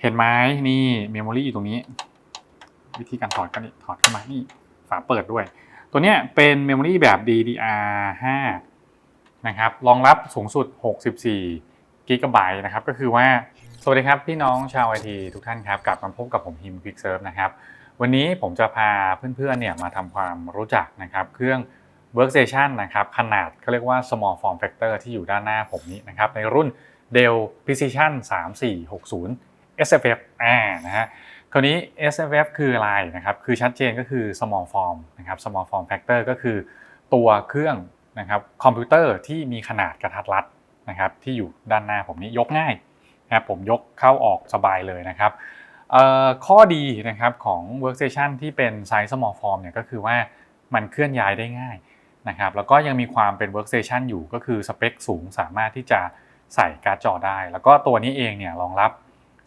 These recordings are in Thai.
เห็นไหมนี่เมมโมรี่อยู่ตรงนี้ วิธีการถอดก็นี่ถอดขึ้นมานี่ฝาเปิดด้วย ตัวเนี้ยเป็นเมมโมรี่แบบ DDR5 นะครับรองรับสูงสุด 64กิกะไบต์นะครับ ก็คือว่า สวัสดีครับ พี่น้องชาวไอทีทุกท่านครับ กลับมาพบกับผมฮิม Quick Serve นะครับ วันนี้ผมจะพาเพื่อนๆเนี่ยมาทำความรู้จักนะครับ เครื่อง Workstation นะครับ ขนาดเขาเรียกว่า small form factor ที่อยู่ด้านหน้าผมนี้นะครับ ในรุ่น Dell Precision 3460 SFF อ่านะฮะคราวนี้ SFF คืออะไรนะครับ คือชัดเจนก็คือ small form นะครับ small form factor ก็คือตัวเครื่องนะครับคอมพิวเตอร์ที่มีขนาดกระทัดรัดนะครับที่อยู่ด้านหน้าผมนี้ยกง่ายนะครับผมยกเข้าออกสบายเลยนะครับข้อดีนะครับของ workstation ที่เป็นไซส์ small form เนี่ยก็คือว่ามันเคลื่อนย้ายได้ง่ายนะครับแล้วก็ยังมีความเป็น workstation อยู่ก็คือสเปคสูงสามารถที่จะใส่การ์ดจอได้ แล้วก็ตัวนี้เองเนี่ยรองรับ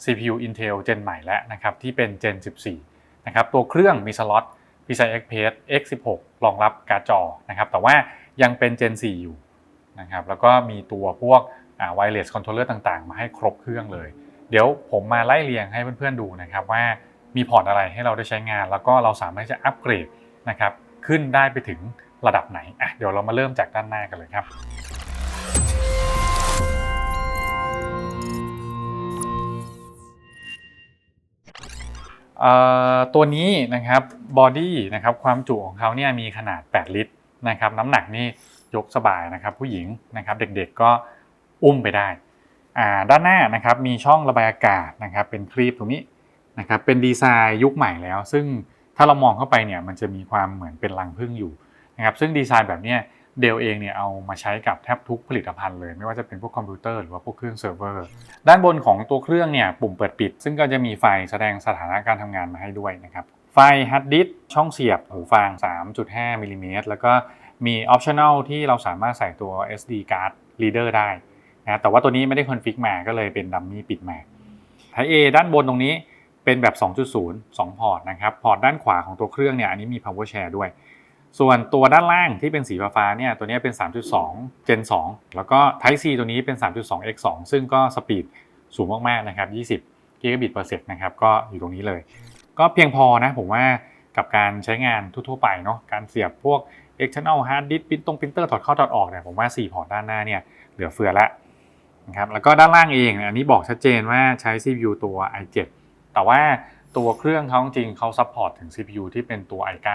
CPU Intel Gen ใหม่แล้วนะครับที่เป็น Gen 14 นะครับตัวเครื่องมีสล็อต PCI Express X16 รองรับการ์ดจอนะครับแต่ว่ายังเป็น Gen 4 อยู่นะครับแล้วก็มีตัวพวก Wireless Controller ต่างๆ มาให้ครบเครื่องเลย เดี๋ยวผมมาไล่เรียงให้เพื่อนๆดูนะครับว่ามีพอร์ตอะไรให้เราได้ใช้งาน แล้วก็เราสามารถจะอัปเกรดนะครับขึ้นได้ไปถึงระดับไหนอะเดี๋ยวเรามาเริ่มจากด้านหน้ากันเลยครับ ตัวนี้นะครับบอดี้นะครับความจุของเขาเนี่ยมีขนาด 8 ลิตรนะครับน้ำหนักนี่ยกสบายนะครับผู้หญิงนะครับเด็กๆก็อุ้มไปได้ด้านหน้านะครับมีช่องระบายอากาศนะครับเป็นครีบตรงนี้นะครับเป็นดีไซน์ยุคใหม่แล้ว ซึ่งถ้าเรามองเข้าไปเนี่ยมันจะมีความเหมือนเป็นรังผึ้งอยู่นะครับซึ่งดีไซน์แบบเนี้ย เดลเองเนี่ยเอามาใช้กับแทบทุกผลิตภัณฑ์เลย ไม่ว่าจะเป็นพวกคอมพิวเตอร์หรือว่าพวกเครื่องเซิร์ฟเวอร์ด้านบนของตัวเครื่องเนี่ยปุ่มเปิดปิด ซึ่งก็จะมีไฟแสดงสถานะการทำงานมาให้ด้วยนะครับไฟฮาร์ดดิสช่องเสียบหูฟัง 3.5มิลลิเมตรแล้วก็มีออปชั่น l ที่เราสามารถใส่ตัว SD card reader ได้นะแต่ว่าตัวนี้ไม่ได้คอนฟิกมาก็เลยเป็นดัมมี่ปิดมาไท A ด้านบนตรงนี้เป็นแบบ 2.0 2 พอร์ตนะครับ พอร์ตด้านขวาของตัวเครื่องเนี่ยอันนี้มี power share ด้วย ส่วนตัวด้านล่างที่เป็นสีฟ้าเนี่ยตัวนี้เป็น 3.2 Gen 2 แล้วก็ Type C ตัวนี้เป็น 3.2 X 2ซึ่งก็สปีดสูงมากๆนะครับ 20 Gigabit per sec นะครับก็อยู่ตรงนี้เลย ก็เพียงพอนะผมว่ากับการใช้งานทั่วๆไปเนาะการเสียบพวก external hard disk พิมพ์ตรงพิมพ์เตอร์ถอดเข้าถอดออกเนี่ยผมว่า 4 พอร์ตด้านหน้าเนี่ยเหลือเฟือแล้วนะครับแล้วก็ด้านล่างเองอันนี้บอกชัดเจนว่าใช้ CPU ตัว i7 แต่ว่าตัวเครื่องเขาจริงเขาซัพพอร์ตถึง CPU ที่เป็นตัว i9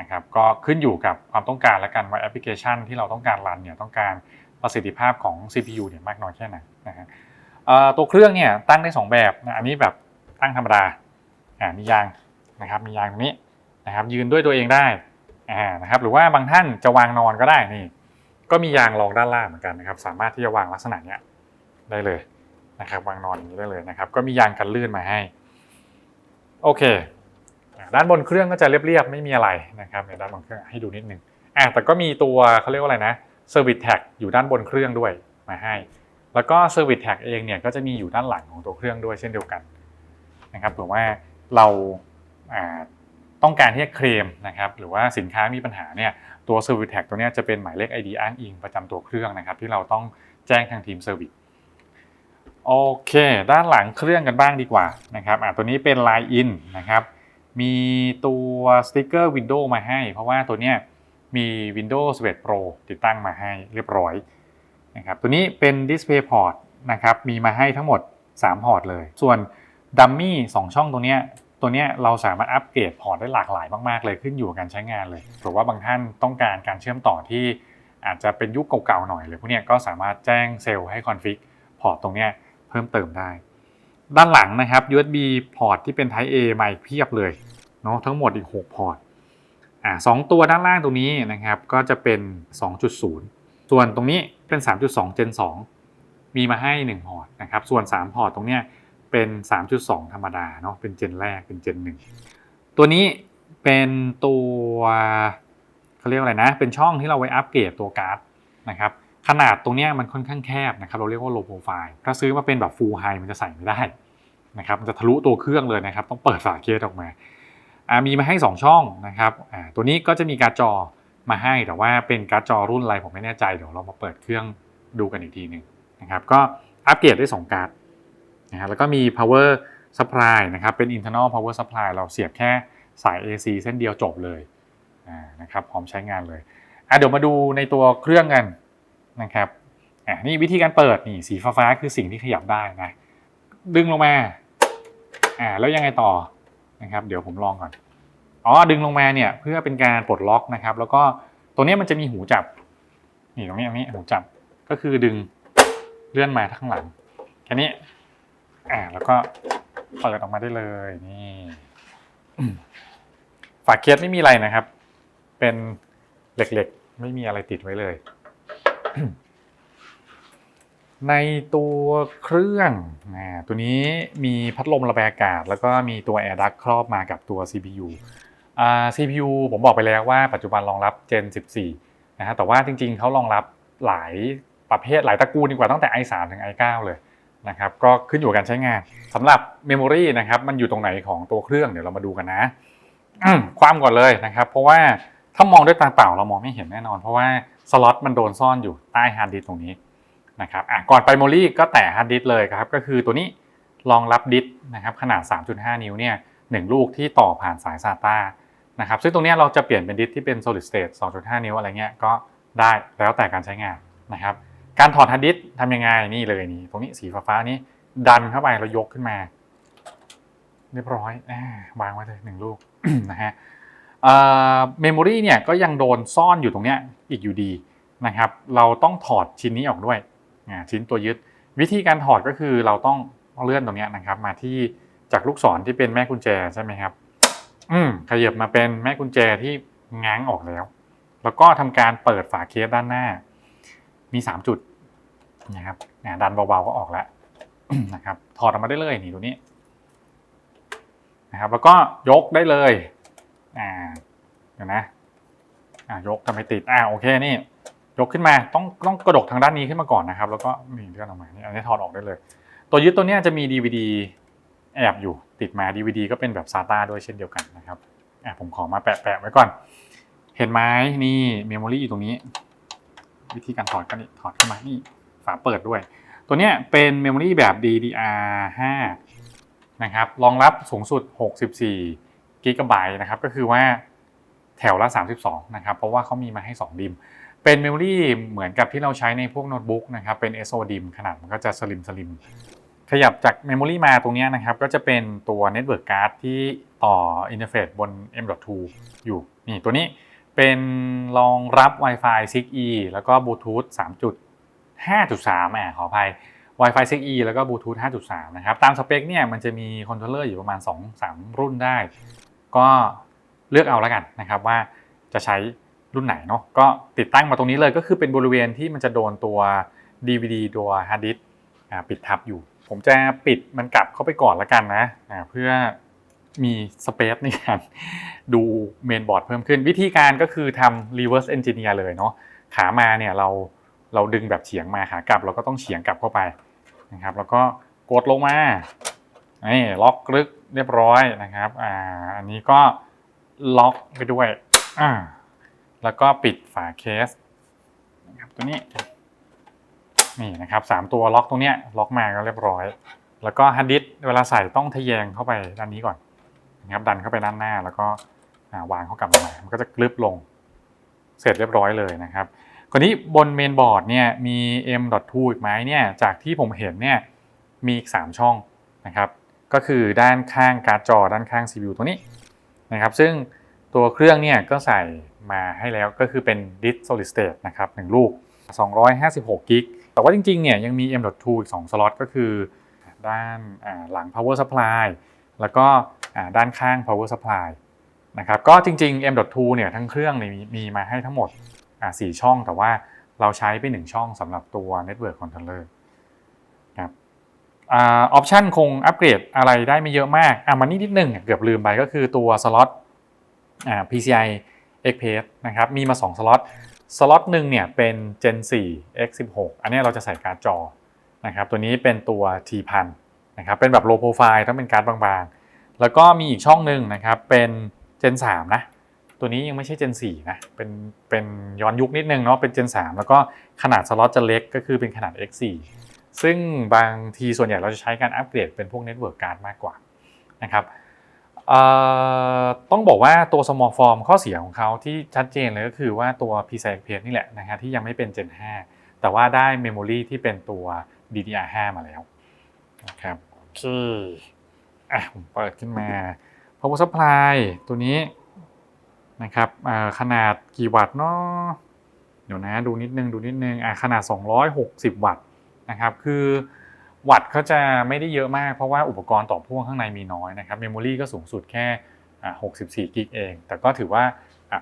นะครับก็ขึ้นอยู่กับความต้องการและกันว่าแอปพลิเคชันที่เราต้องการรันเนี่ยต้องการประสิทธิภาพของ CPU เนี่ยมากน้อยแค่ไหนนะฮะตัวเครื่องเนี่ยตั้งได้ 2 แบบนะอันนี้แบบตั้งธรรมดาอ่ามียางนะครับมียางตรงนี้นะครับยืนด้วยตัวเองได้อ่านะครับหรือว่าบางท่านจะวางนอนก็ได้นี่ก็มียางรองด้านล่างเหมือนกันนะครับสามารถที่จะวางลักษณะเนี้ยได้เลยนะครับวางนอนอย่างนี้ได้เลยนะครับก็มียางกันลื่นมาให้โอเค ด้านบนเครื่องก็จะเรียบๆไม่มีอะไรนะครับในด้านบนเครื่องให้ดูนิดนึงอะแต่ก็มีตัวเขาเรียกว่าอะไรนะ Service Tag อยู่ด้านบนเครื่องด้วยมาให้ แล้วก็ Service Tag เองเนี่ยก็จะมีอยู่ด้านหลังของตัวเครื่องด้วยเช่นเดียวกันนะครับเผื่อว่าเราต้องการที่จะเคลมนะครับหรือว่าสินค้ามีปัญหาเนี่ยตัว Service Tag ตัวนี้จะเป็นหมายเลข ID อ้างอิงประจำตัวเครื่องนะครับ ที่เราต้องแจ้งทางทีม Service โอเค ด้านหลังเครื่องกันบ้างดีกว่านะครับอะตัวนี้เป็น Line In นะครับ มีตัวสติกเกอร์ Windows มาให้ เพราะว่าตัวเนี้ยมี Windows 11 Pro ติดตั้งมาให้เรียบร้อยนะครับตัวนี้เป็น Display Port นะครับมีมาให้ทั้งหมด 3 พอร์ตเลย ส่วนดัมมี่2ช่องตัวเนี้ยตัวเนี้ยเราสามารถอัปเกรดพอร์ตได้หลากหลายมากๆเลยขึ้นอยู่กับการใช้งานเลยหรือว่าบางท่านต้องการการเชื่อมต่อที่อาจจะเป็นยุคเก่าๆหน่อยเลยพวกเนี้ยก็สามารถแจ้งเซลล์ให้คอนฟิกพอร์ตตรงเนี้ยเพิ่มเติมได้ ด้านหลังนะครับ USB พอร์ตที่เป็น Type A มาอีกเพียบเลยเนาะทั้งหมดอีก 6 พอร์ตอ่าสองตัวด้านล่างตรงนี้นะครับก็จะเป็น 2.0 ส่วนตรงนี้เป็น 3.2 Gen 2 มีมาให้ 1 พอร์ตนะครับ ส่วน 3 พอร์ตตรงเนี้ยเป็น 3.2 ธรรมดาเนาะเป็นเจนแรกเป็นเจน1 ตัวนี้เป็นตัวเขาเรียกอะไรนะ เป็นช่องที่เราไว้อัปเกรดตัวการ์ดนะครับ ขนาดตรงเนี้ยมันค่อนข้างแคบนะครับ เราเรียกว่า low profile ถ้าซื้อมาเป็นแบบ full high มันจะใส่ไม่ได้ นะครับมันจะทะลุตัวเครื่องเลยนะครับ ต้องเปิดฝาเคสออกมาามีมาให้ 2 ช่องนะครับตัวนี้ก็จะมีการ์ดจอมาให้แต่ว่าเป็นการ์ดจอรุ่นอะไรผมไม่แน่ใจเดี๋ยวเรามาเปิดเครื่องดูกันอีกทีหนึ่งนะครับก็อัปเกรดได้ 2 การ์ดนะฮะแล้วก็มี power supply นะครับเป็น internal power supply เราเสียบแค่สาย AC เส้นเดียวจบเลยนะครับพร้อมใช้งานเลยเดี๋ยวมาดูในตัวเครื่องกันนะครับนี่วิธีการเปิดนี่สีฟ้าๆคือสิ่งที่ขยับได้นะดึงลงมา อ่าแล้วยังไงต่อนะครับเดี๋ยวผมลองก่อนอ๋อดึงลงมาเนี่ยเพื่อเป็นการปลดล็อกนะครับ แล้วก็ตัวนี้มันจะมีหูจับนี่ตรงนี้ตรงนี้หูจับก็คือดึงเลื่อนมาข้างหลังแค่นี้อ่าแล้วก็เปิดออกมาได้เลยนี่ฝาเคสไม่มีอะไรนะครับ เป็นเหล็กๆ ไม่มีอะไรติดไว้เลย ในตัวเครื่องตัวนี้มีพัดลมระบายอากาศ แล้วก็มีตัว Air Duct ครอบมากับตัว CPU อ่า CPU ผมบอกไปแล้วว่าปัจจุบันรองรับ Gen 14 นะฮะแต่ว่าจริงๆเขารองรับหลายประเภทหลายตระกูลดีกว่าตั้งแต่ i3 ถึง i9 เลยนะครับก็ขึ้นอยู่กับการใช้งานสำหรับ Memory นะครับมันอยู่ตรงไหนของตัวเครื่องเดี๋ยวเรามาดูกันนะความก่อนเลยนะครับ เพราะว่าถ้ามองด้วยตาเปล่าเรามองไม่เห็นแน่นอน เพราะว่าสล็อตมันโดนซ่อนอยู่ใต้ฮาร์ดดิสตรงนี้ นะครับอะก่อนไปโมลี่ก็แตะฮาร์ดดิสเลยครับก็คือตัวนี้รองรับดิสนะครับขนาด 3.5 นิ้วเนี่ยหนึ่งลูกที่ต่อผ่านสาย SATA นะครับซึ่งตรงนี้เราจะเปลี่ยนเป็นดิสที่เป็น solid state 2.5 นิ้วอะไรเงี้ยก็ได้แล้วแต่การใช้งานนะครับการถอดฮาร์ดดิสทำยังไงนี่เลยนี่ตรงนี้สีฟ้าๆนี้ดันเข้าไปแล้วยกขึ้นมา เรียบร้อยวางไว้เลยหนึ่งลูกนะฮะเมมโมรีเนี่ยก็ยังโดนซ่อนอยู่ตรงเนี้ยอีกอยู่ดีนะครับ เราต้องถอดชิ้นนี้ออกด้วย ชิ้นตัวยึด วิธีการถอดก็คือเราต้องเลื่อนตรงนี้นะครับ มาที่จากลูกศรที่เป็นแม่กุญแจใช่ไหมครับ อืมขยับมาเป็นแม่กุญแจที่ง้างออกแล้ว แล้วก็ทำการเปิดฝาเคสด้านหน้า มี 3 จุดนะครับดันเบาๆก็ออกแล้วนะครับ ถอดออกมาได้เลยนี่ตัวนี้นะครับ แล้วก็ยกได้เลย อ่า เดี๋ยวนะ อ่ายกทำไมติด อ่าโอเคนี่ ยกขึ้นมาต้องต้องกระดกทางด้านนี้ขึ้นมาก่อนนะครับ แล้วก็นี่เลื่อนออกมานี่อันนี้ถอดออกได้เลย ตัวยึดตัวเนี้ยจะมี DVD แอบอยู่ติดมา DVD ก็เป็นแบบ SATA ด้วยเช่นเดียวกันนะครับอ่าผมขอมาแปะแปะไว้ก่อน เห็นไหมนี่เมมโมรี่อยู่ตรงนี้ วิธีการถอดก็นี่ถอดขึ้นมานี่ฝาเปิดด้วย ตัวเนี้ยเป็นเมมโมรี่แบบ DDR5 นะครับรองรับสูงสุด 64กิกะไบต์นะครับก็คือว่าแถวละ 32 นะครับ เพราะว่าเขามีมาให้ 2 ดิม เป็นเมมโมรีเหมือนกับที่เราใช้ในพวกโน้ตบุ๊กนะครับ เป็น SODIM ขนาดมันก็จะสลิมสลิมขยับจากเมมโมรีมาตรงนี้นะครับ ก็จะเป็นตัว Network Card ที่ต่ออินเทอร์เฟซบน M.2 อยู่ นี่ตัวนี้เป็นรองรับ Wi-Fi 6E แล้วก็บลูทูธ3.5.3อะขออภัย Wi-Fi 6E แล้วก็บลูทูธ5.3 นะครับ ตามสเปคเนี่ยมันจะมีคอนโทรลเลอร์อยู่ประมาณ 2-3 รุ่นได้ ก็เลือกเอาแล้วกันนะครับว่าจะใช้ รุ่นไหนเนาะก็ติดตั้งมาตรงนี้เลยก็คือเป็นบริเวณที่มันจะโดนตัว DVD ตัวฮาร์ดดิสปิดทับอยู่ ผมจะปิดมันกลับเข้าไปก่อนล้วกันนะเพื่อมีสเปซในการดูเมนบอร์ดเพิ่มขึ้น วิธีการก็คือทำ reverse engineer เลยเนาะขามาเนี่ยเราเราดึงแบบเฉียงมาขากลับ เราก็ต้องเฉียงกลับเข้าไปนะครับแล้วก็กดลงมานี่ล็อกลึกเรียบร้อยนะครับอ่าอันนี้ก็ล็อกไปด้วยอ่า แล้วก็ปิดฝาเคสนะครับตัวนี้นี่นะครับสามตัวล็อกตรงเนี้ยล็อกมาก็เรียบร้อย แล้วก็ฮาร์ดดิสก์เวลาใส่ต้องทะแยงเข้าไปด้านนี้ก่อนนะครับดันเข้าไปด้านหน้า แล้วก็วางเข้ากลับมา มันก็จะกลึบลงเสร็จเรียบร้อยเลยนะครับคราวนี้บนเมนบอร์ดเนี่ยมี M.2 อีกไหมเนี่ยจากที่ผมเห็นเนี่ยมีอีก 3 ช่องนะครับก็คือด้านข้างการ์ดจอด้านข้าง CPU ตัวนี้นะครับซึ่ง ตัวเครื่องเนี่ยก็ใส่มาให้แล้วก็คือเป็นดิส solid state นะครับหนึ่งลูก 256กิกแต่ว่าจริงๆเนี่ยยังมี M.2 อีก2สล็อตก็คือ ด้านหลัง power supply แล้วก็ด้านข้าง power supply นะครับก็จริงๆ M.2 เนี่ยทั้งเครื่องมีมีมาให้ทั้งหมดอ่าสี่ช่อง แต่ว่าเราใช้ไปหนึ่งช่องสำหรับตัว Network Controller ครับออปชันคงอัปเกรดอะไรได้ไม่เยอะมากอะมันนี่นิดหนึ่งเกือบลืมไปก็คือตัวสล็อต PCI Express นะครับ มีมา 2 สล็อต สล็อตหนึ่งเนี่ยเป็น Gen 4 X16 อันนี้เราจะใส่การ์ดจอนะครับ ตัวนี้เป็นตัว T1000 นะครับ เป็นแบบ low profile ต้องเป็นการ์ดบางๆ แล้วก็มีอีกช่องหนึ่งนะครับ เป็น Gen 3 นะ ตัวนี้ยังไม่ใช่ Gen 4นะ เป็น เป็นย้อนยุคนิดนึงเนาะ เป็น Gen 3 แล้วก็ขนาดสล็อตจะเล็กก็คือเป็นขนาด X4 ซึ่งบางทีส่วนใหญ่เราจะใช้การอัปเกรดเป็นพวกเน็ตเวิร์กการ์ดมากกว่านะครับ ต้องบอกว่าตัว small form ข้อเสียของเขาที่ชัดเจนเลยก็คือว่าตัว p c x p s นี่แหละนะฮะที่ยังไม่เป็น Gen 5 แต่ว่าได้ Memory ที่เป็นตัว DDR5 มาแล้วนะครับโอเคอะผมเปิดขึ้นมา power supply ตัวนี้นะครับขนาดกี่วัตต์เนาะเดี๋ยวนะดูนิดนึงดูนิดนึงอะขนาด 260 วัตต์นะครับคือ วัตต์เขาจะไม่ได้เยอะมากเพราะว่าอุปกรณ์ต่อพ่วงข้างในมีน้อยนะครับเมมโมรีก็สูงสุดแค่64กิกเอง แต่ก็ถือว่า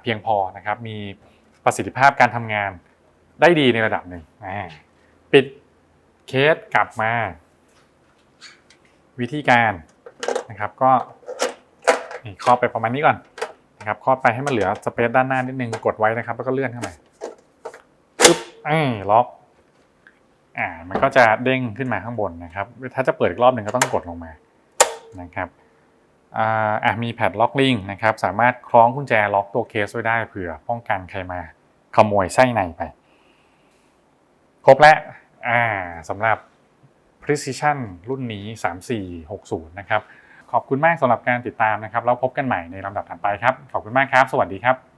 เพียงพอนะครับ มีประสิทธิภาพการทำงานได้ดีในระดับหนึ่งปิดเคสกลับมา วิธีการนะครับก็ครอบไปประมาณนี้ก่อนนะครับครอบไปให้มันเหลือสเปซด้านหน้านิดนึงกดไว้นะครับ แล้วก็เลื่อนเข้ามาปึ๊บอ้ล็อก อ่ามันก็จะเด้งขึ้นมาข้างบนนะครับ ถ้าจะเปิดอีกรอบหนึ่งก็ต้องกดลงมานะครับอ่าอะมีแพดล็อกลิงนะครับ สามารถคล้องกุญแจล็อกตัวเคสไว้ได้เผื่อป้องกันใครมาขโมยไส้ในไป ครบแล้วอ่าสำหรับ Precision รุ่นนี้ 3460 นะครับ ขอบคุณมากสำหรับการติดตามนะครับ แล้วพบกันใหม่ในลำดับถัดไปครับ ขอบคุณมากครับ สวัสดีครับ